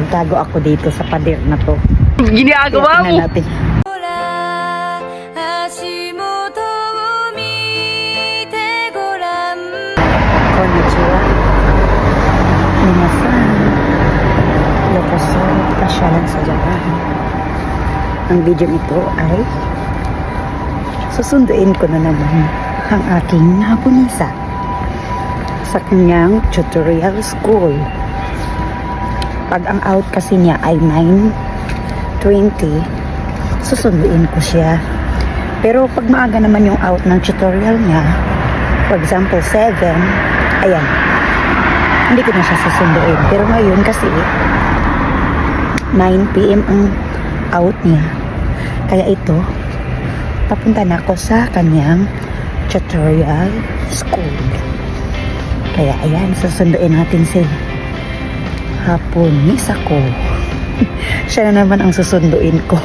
Magtago ako dito sa pader na to. Ginagawa mo? natin. Konnichiwa. Minasan. Yokoso. Pasyalan sa Japan. Ang video nito ay susunduin ko na naman ang aking Japonesa sa kanyang tutorial school. Pag ang out kasi niya ay 9.20, susunduin ko siya. Pero pag maaga naman yung out ng tutorial niya, for example, 7, ayan, hindi ko na siya susunduin. Pero ngayon kasi, 9pm ang out niya. Kaya ito, papunta na ako sa kanyang tutorial school. Kaya ayan, susunduin natin si Hapon Misako. siya na naman ang susunduin ko.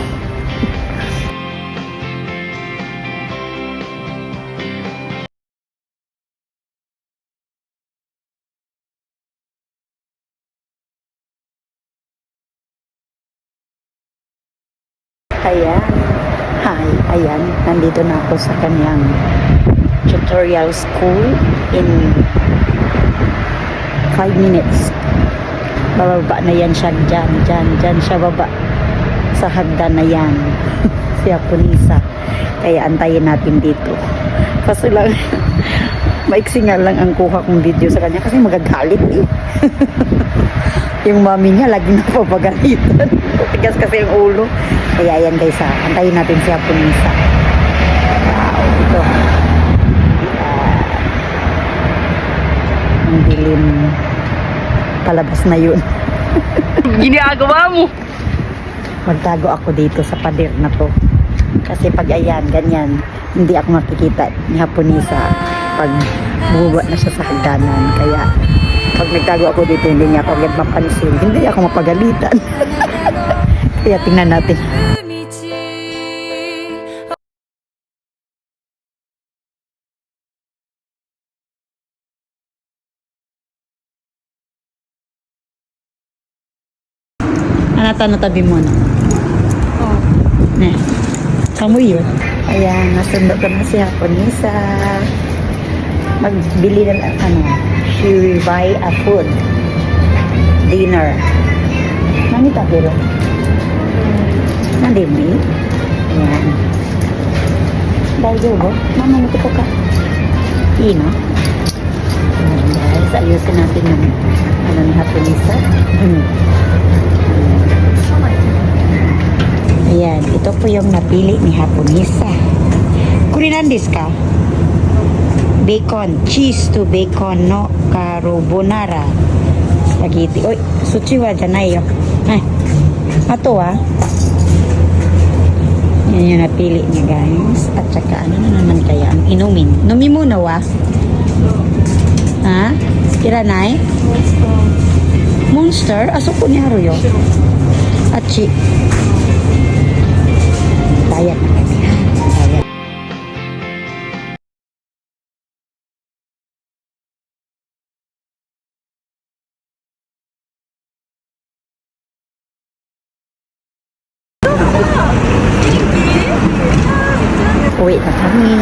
Ayan. Hi, ayan. Nandito na ako sa kanyang tutorial school in 5 minutes. Bababa na yan siya dyan, dyan, dyan siya baba. Sa hagdan na yan. si Apunisa. Kaya antayin natin dito. Kaso lang, maiksi nga lang ang kuha kong video sa kanya kasi magagalit eh. yung mami niya lagi napapagalitan. Tigas kasi yung ulo. Kaya yan guys ha. Antayin natin si Apunisa. Wow, ito. Ah, ang dilim. Palabas na yun. Ginagawa mo. Magtago ako dito sa pader na to. Kasi pag ayan, ganyan, hindi ako makikita ni Hapunisa pag bumaba na siya sa hagdanan. Kaya pag nagtago ako dito, hindi niya ako agad mapansin. Hindi ako mapagalitan. Kaya tingnan natin. Anata na tabi mo na. Oh. Ne. Kamu yun. Ayan, nasundo ko na si Haponisa. Magbili na lang, ano, she will buy a food. Dinner. Nani tabiro? Nandi mo eh? Ayan. Daijoubo? Mama mo ko ka? Ino? Ayan guys, ayusin natin yung ano ni Haponisa. Hmm. Ayan, ito po yung napili ni Hapunisa. Kurinandis ka? Bacon, cheese to bacon no carbonara. Spaghetti. Oy, sushi wa janai yo. Ay, ato ah. Yan yung napili niya guys. At saka ano na naman kaya ang inumin. Numi muna wa. Ha? Kiranay? Monster? Aso ko ni Haruyo. Achi. Diet na kami. Uwi na kami.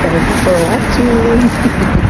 Thank you for watching.